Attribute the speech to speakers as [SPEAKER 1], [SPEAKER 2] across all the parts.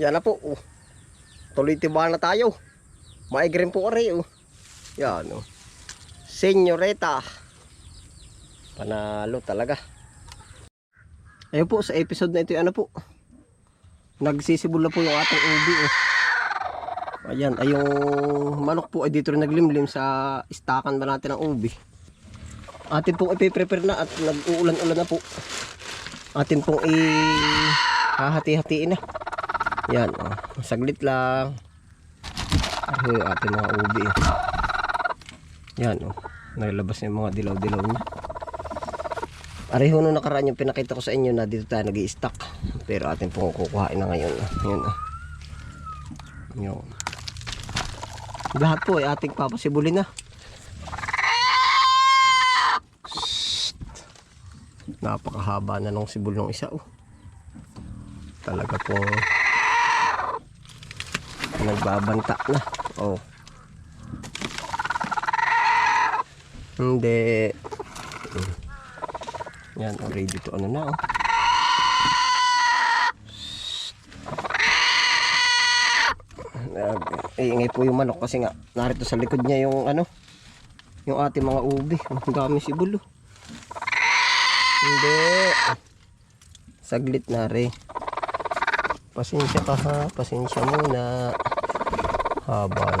[SPEAKER 1] Yan na po. Oh. Tuloy tiba na tayo. Maigrin po ari. Oh. Yan. Oh. Senyoreta. Panalo talaga. Ayun po, sa episode na ito, ano po. Nagsisibol na po yung ating ubi. Oh. Ayan, ay yung manok po ay dito rin naglimlim sa istakan ba natin ng ubi. Atin pong ipiprepare na at nag-uulan-ulan na po. Atin pong i hahati-hatiin na. Yan, oh. saglit lang. Ay, ating mga ubi. eh. Yan, oh. Nailabas na yung mga dilaw-dilaw niya. Areho nung nakaraan yung pinakita ko sa inyo na dito tayo nag stock Pero atin pong kukuhain na ngayon. oh. Yan, oh. Yun. Lahat po ay ating papasibulin na. Shhh. Napakahaba na nung sibul ng isa oh. Talaga pong nagbabanta na. Oh. Hindi. Yan, oh, ready to ano na oh. Iingay po yung manok kasi nga narito sa likod niya yung ano yung ating mga ubi ang dami sibulo hindi saglit na rin pasensya ka ha pasensya muna habang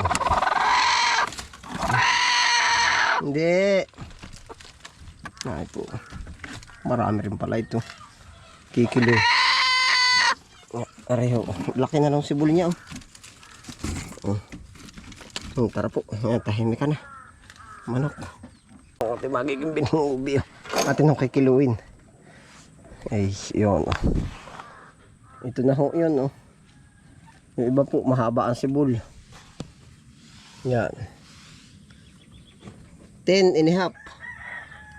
[SPEAKER 1] hindi ay po marami rin pala ito kikilo areho laki na ng sibol niya oh Oh. Oh, tara po. Ayan, tahimik ka na. Manok. Oh, ito magiging binubi. Oh. Atin ang kikiluin. Ay, yun. Oh. Ito na ho yun. Oh. Yung iba po, mahaba ang sibol. Yan. 10 and a half.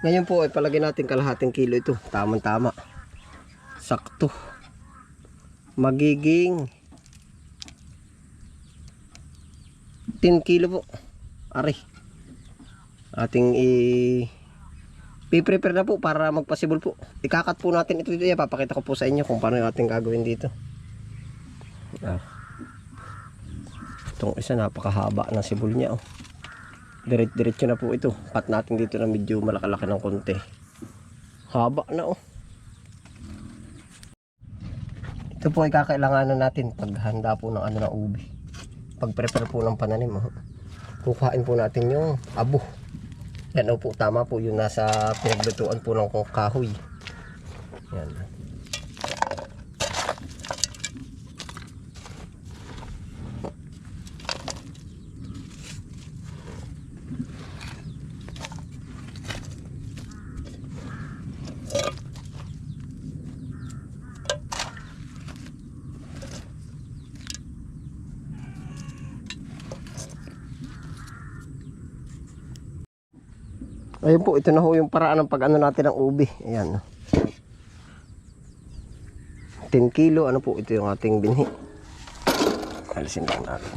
[SPEAKER 1] Ngayon po, ay palagay natin kalahating kilo ito. Tamang-tama. Sakto. Magiging 10 kilo po. Ari. Ating i piprepare na po para magpasibol po. Ikakat po natin ito dito. Papakita ko po sa inyo kung paano yung ating gagawin dito. Ah. Itong isa napakahaba ng sibol niya. Oh. Diret-diretso na po ito. Pat natin dito na medyo malakalaki ng konti. Haba na oh. Ito po ay kakailanganan natin paghanda po ng ano ng ubi pag-prepare po ng pananim oh. kukuhain po natin yung abo yan oh po tama po yung nasa pinaglutuan po ng kahoy yan Ayun po, ito na ho yung paraan ng pag-ano natin ng ubi. Ayan. 10 kilo, ano po, ito yung ating binhi. Alisin lang natin.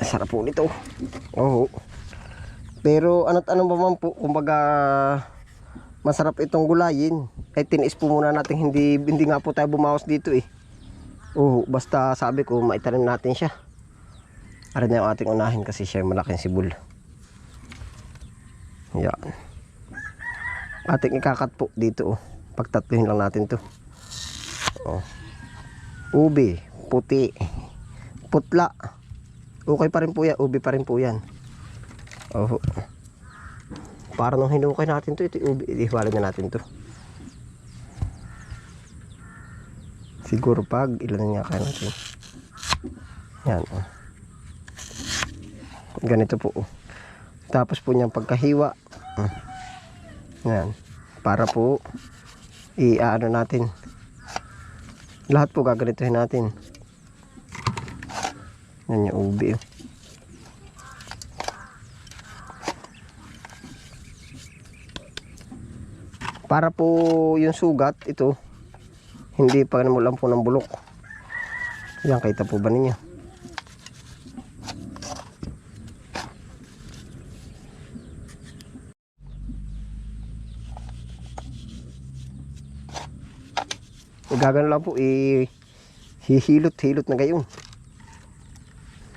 [SPEAKER 1] Sarap po nito. Oo. Pero ano't ano ba man po, kumbaga masarap itong gulayin. Ay tinis po muna natin hindi hindi nga po tayo bumawas dito eh. Oo, basta sabi ko maitanim natin siya. Ara na yung ating unahin kasi siya yung malaking sibul. Yan. Ating ikakat po dito oh. Pagtatluhin lang natin to. Oh. Ubi, puti, putla. Okay pa rin po yan. Ubi pa rin po yan. Oh. Para nung hinukay natin to, ito ubi. Ihiwalay na natin to. Siguro pag ilan nga kaya natin. Yan. Oh ganito po oh. tapos po niyang pagkahiwa ah. yan para po i-ano natin lahat po gaganituhin natin yan yung ubi oh. para po yung sugat ito hindi pa namulan po ng bulok yan kita po ba ninyo Gagano lang po, i hihilot-hilot na gayon.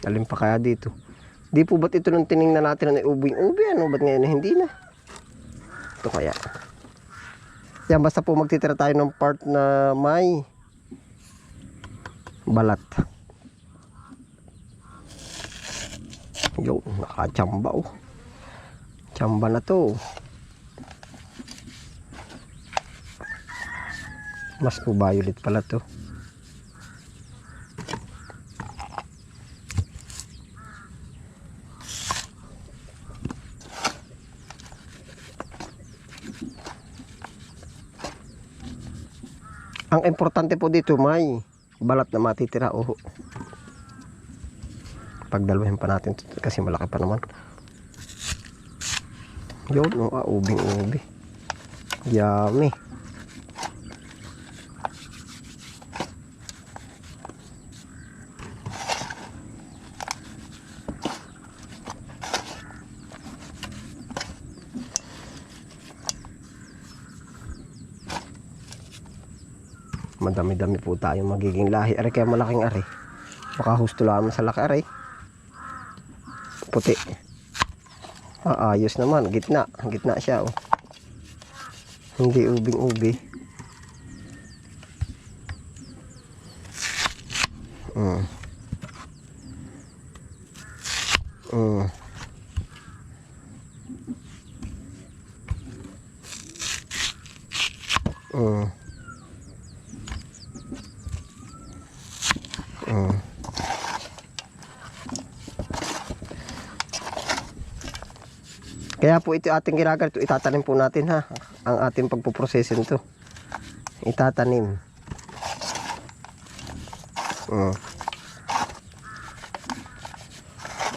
[SPEAKER 1] Alin pa kaya dito? Di po ba't ito nung tiningnan natin na ubi ubi ano? Ba't ngayon hindi na? Ito kaya. Yan, basta po magtitira tayo ng part na may balat. Yo, nakachamba oh. Chamba na to. Mas po violet pala to. Ang importante po dito may balat na matitira oh. Pagdalawin pa natin kasi malaki pa naman. Yun, oh, ah, ubing ubi. Yummy. Madami-dami po tayong magiging lahi. Are kaya malaking are. Baka husto lamang sa laki are. Puti. Ah, ayos naman. Gitna. Gitna siya oh. Hindi ubing-ubi. Mm. Mm. Mm. Mm. Kaya po ito ating ginaganito, itatanim po natin ha, ang ating pagpuprosesin to. Itatanim. Mm.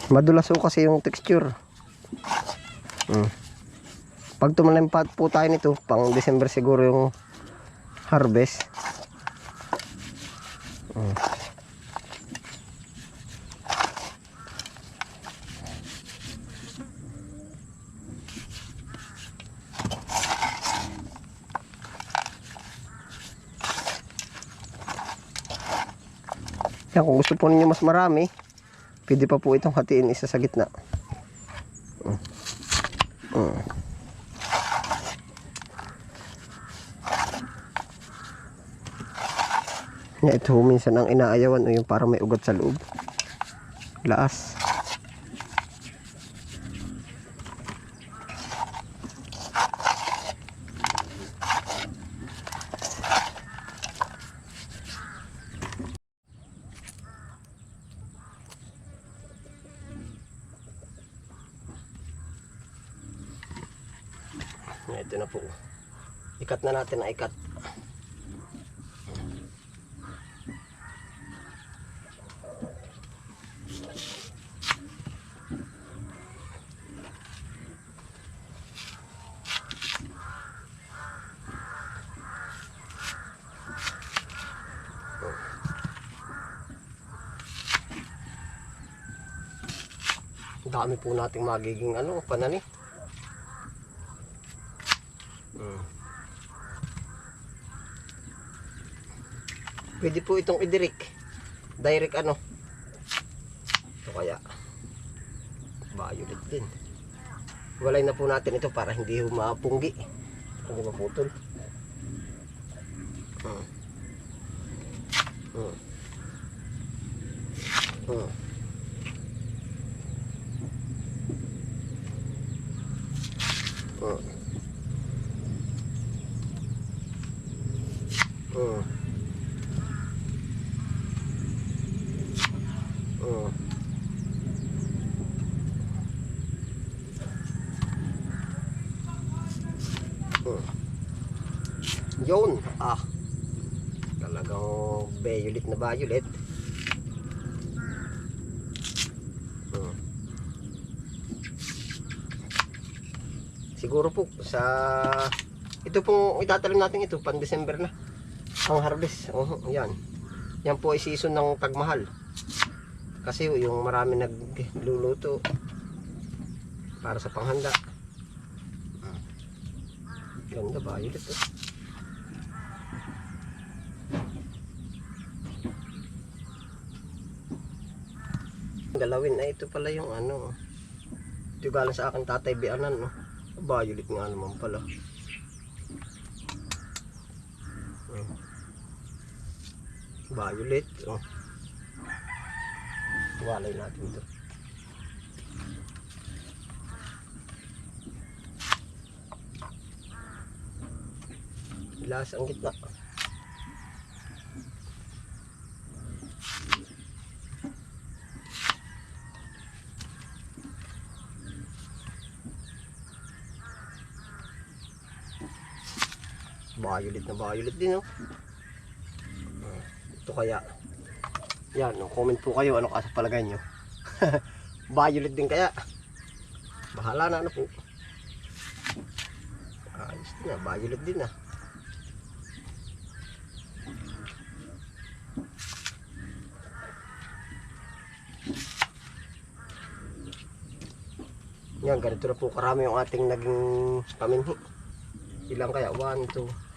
[SPEAKER 1] Madulas po kasi yung texture. Mm. Pag tumalimpat po tayo nito, pang December siguro yung harvest. Mm. Yan, kung gusto po ninyo mas marami, pwede pa po itong hatiin isa sa gitna. Mm. Mm. Yan, ito minsan ang inaayawan o yung para may ugat sa loob. Laas. Yan, Ito na po. Ikat na natin na ikat. Dami po nating magiging ano, panani. Mm. Pwede po itong idirik. Direct ano. Ito kaya. Violet din. Walay na po natin ito para hindi humapunggi. Hindi maputol. Mm. Mm. Mm. Mm. Mm. Mm. Mm. Yun. Ah. Talagang violet na violet. Mm. Siguro po sa ito pong itatalim natin ito pan December na ang harvest. Oh, yan. Yan po ay season ng tagmahal. Kasi yung marami nagluluto para sa panghanda. Ganda violet oh. Galawin. Ay, ito pala yung ano. Ito galing sa akin tatay bianan, no? Violet nga naman pala. Hmm. Violet, oh. Walay natin ito. Lakas ang gitna. Violet na violet din, oh. Ito kaya. Yan, no, comment po kayo ano ka sa palagay nyo. violet din kaya. Bahala na ano po. Ayos din ah, violet din ah. Yan, ganito na po karami yung ating naging paminhi. Ilang kaya? 1, 2,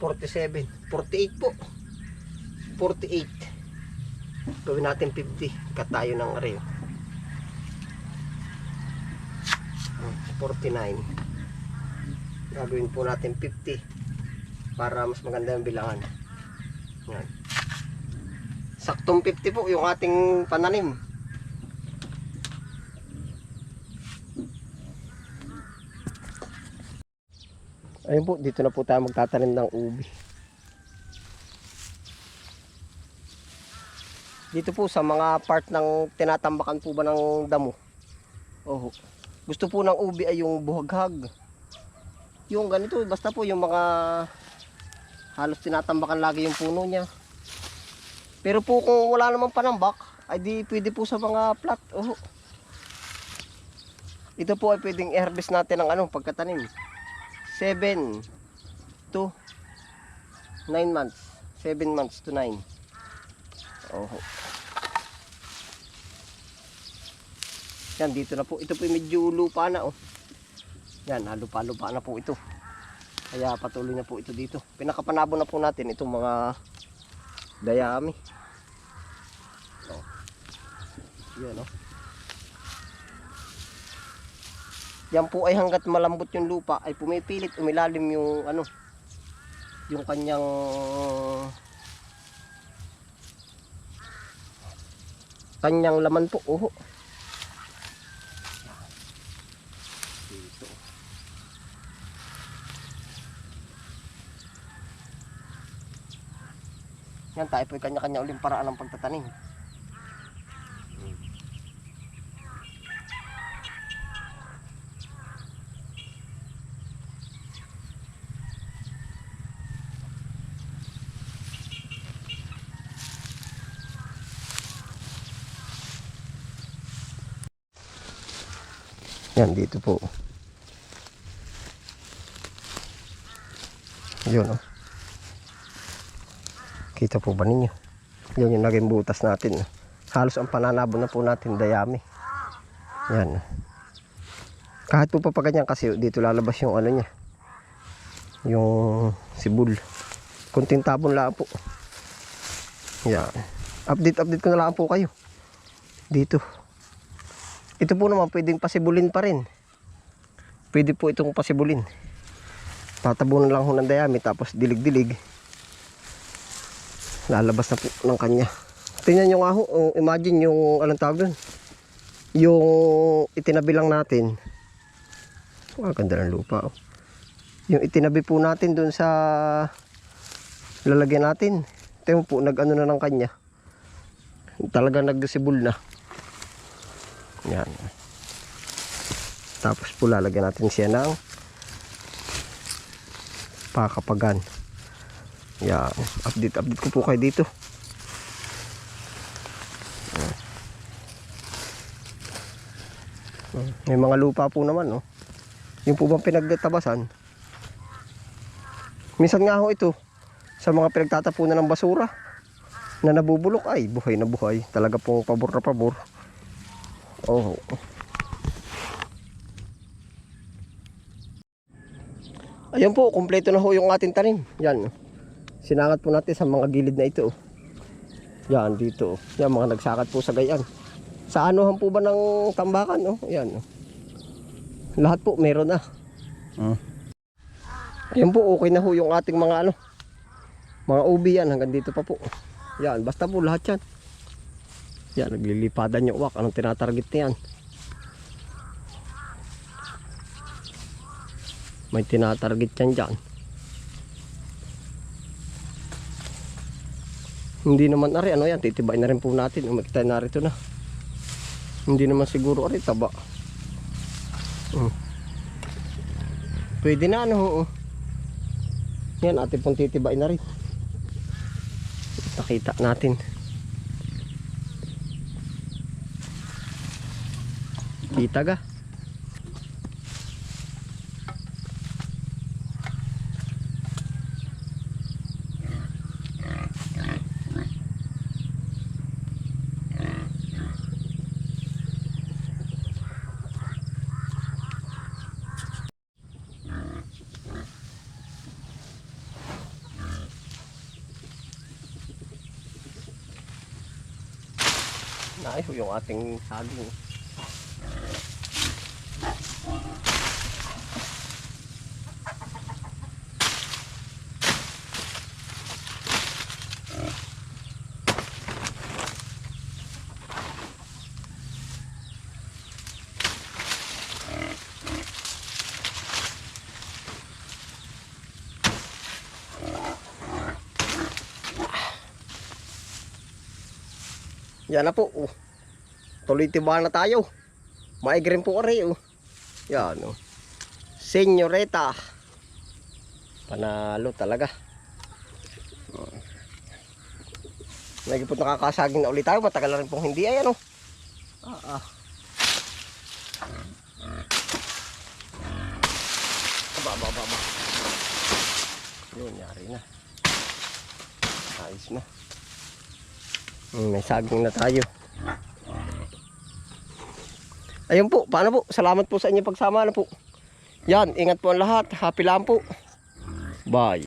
[SPEAKER 1] 47, 48 po. 48. Gawin natin 50. Katayo ng areo. 49. Gagawin po natin 50 para mas maganda yung bilangan. Yan. Saktong 50 po yung ating pananim. Ayun po, dito na po tayo magtatanim ng ubi. Dito po sa mga part ng tinatambakan po ba ng damo. Oh, gusto po ng ubi ay yung buhaghag. Yung ganito, basta po yung mga halos tinatambakan lagi yung puno niya. Pero po kung wala namang panambak, ay di pwede po sa mga plat. Oh. Ito po ay pwedeng i-harvest natin ng ano, pagkatanim. 7 to 9 months. 7 months to 9. Oh. Yan, dito na po. Ito po medyo lupa na, oh. Yan, lupa-lupa na po ito. Kaya patuloy na po ito dito. Pinakapanabo na po natin itong mga dayami. Oh. Yan, oh. Yan po ay hanggat malambot yung lupa ay pumipilit umilalim yung ano yung kanyang kanyang laman po. Oho. Dito. Yan tayo po kanya-kanya uling paraan ng pagtatanim. Yan, dito po. Yun, oh. Kita po ba ninyo? Yan yung naging butas natin. Halos ang pananabo na po natin dayami. Yan. Kahit po pa ganyan kasi dito lalabas yung ano niya. Yung sibul. Kunting tabon lang po. Yan. Update, update ko na lang po kayo. Dito. Ito po naman pwedeng pasibulin pa rin. Pwede po itong pasibulin. Tatabunan lang ho ng dayami tapos dilig-dilig. Lalabas na po ng kanya. Tingnan nyo nga ho, oh, imagine yung anong tawag dun. Yung itinabi lang natin. Ang ganda ng lupa. Oh. Yung itinabi po natin dun sa lalagyan natin. Tingnan po, nag-ano na ng kanya. Talaga nagsibol na. Yan. Tapos po lalagyan natin siya ng pakapagan. Yan. Update, update ko po kayo dito. May mga lupa po naman, no? Yung po bang pinagtabasan. Minsan nga ho ito, sa mga pinagtatapunan ng basura na nabubulok ay buhay na buhay. Talaga pong pabor na pabor. Oh. Ayan po, kumpleto na ho yung ating tanim. Yan. Sinangat po natin sa mga gilid na ito. Yan, dito. Yan, mga nagsakat po sa gayan. Sa anuhan po ba ng tambakan? Oh? Yan. Lahat po, meron na.
[SPEAKER 2] Hmm.
[SPEAKER 1] Ayan po, okay na ho yung ating mga ano. Mga ubi yan, hanggang dito pa po. Yan, basta po lahat yan. Yan, naglilipadan yung uwak. Anong tinatarget na yan? May tinatarget yan dyan. Hindi naman ari, ano yan, titibay na rin po natin. Umakita na rito na. Hindi naman siguro ari, taba. Hmm. Pwede na ano. Yan, ating pong titibay na rin. Nakita natin. Kita ga. Naiho yung ating saging. Yan na po. Oh. Tuloy tiba na tayo. Maigrim po kare. Oh. Yan. Oh. Senyoreta. Panalo talaga. Oh. Lagi po nakakasaging na ulit tayo. Matagal na rin pong hindi. Ayan oh. Ah, ah. Aba, aba, aba, aba. Yun, yari na. Ayos na. Hmm, may saging na tayo. Ayun po, paano po? Salamat po sa inyong pagsama na po. Yan, ingat po ang lahat. Happy lang po. Bye.